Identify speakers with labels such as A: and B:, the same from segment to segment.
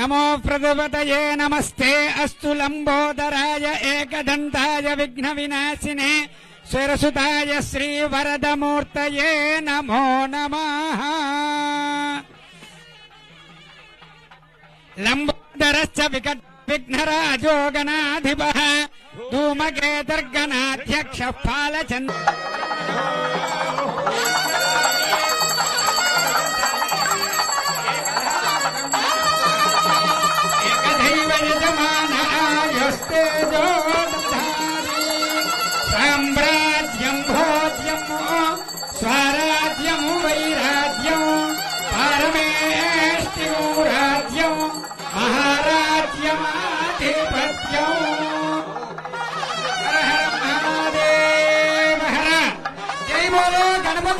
A: नमो प्रदपतये नमस्ते। अस्तु लम्बोदराय एकदन्ताय विघ्नविनाशिने। स्वरसुताय श्रीवरदमूर्तये नमो नम। लम्बोदरश्च विकट विघ्नराजो गणाधिपः धूमकेतर्गणाध्यक्षः फालचन्द्र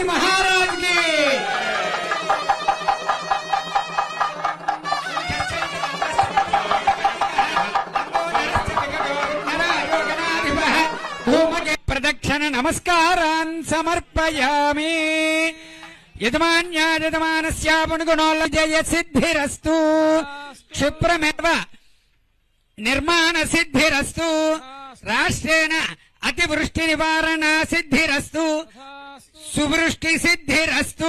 A: గణపతి మహారాజుకి ప్రదక్షిణ నమస్కారాన్ సమర్పయామి. యజమాన్యా యజమానస్యాపుణుగుణోల్ల జయ సిద్ధిరస్తు. క్షిప్రమేవ నిర్మాణ సిద్ధిరస్తు. రాష్ట్రేణ అతివృష్టి నివారణ సిద్ధిరస్తు. సువృష్టి సిద్ధిరస్తు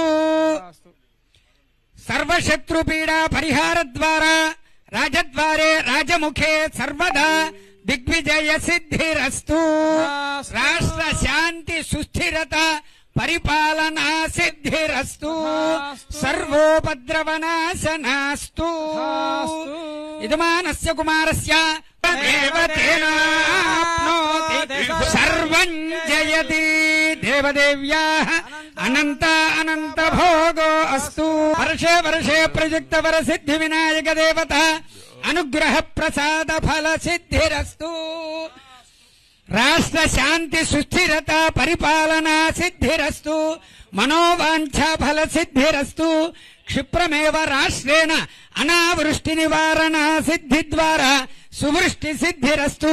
A: సర్వశత్రుపీడా పరిహార ద్వారా రాజద్వారే రాజముఖే సర్వదా దిగ్విజయ సిద్ధిరస్తు రాష్ట్ర శాంతి సుస్థిరత పరిపాలనా సిద్ధిరస్తు సర్వోపద్రవనాశనాస్తు. యజమానస్య కుమారస్య. దేవతేనాప్నోతి దేవదేవ్యా అనంత అనంత భోగో అస్తు వర్షే వర్షే ప్రయుక్త వర సిద్ధి వినాయక దేవత అనుగ్రహ ప్రసాద ఫల సిద్ధిరస్తు రాష్ట్ర శాంతి సుస్థిరత పరిపాలన సిద్ధిరస్తు మనోవాంఛ ఫల సిద్ధిరస్తు క్షిప్రమేవ రాష్ట్రేణ అనావృష్టి నివారణ సిద్ధి ద్వారా సువృష్టి సిద్ధిరస్తు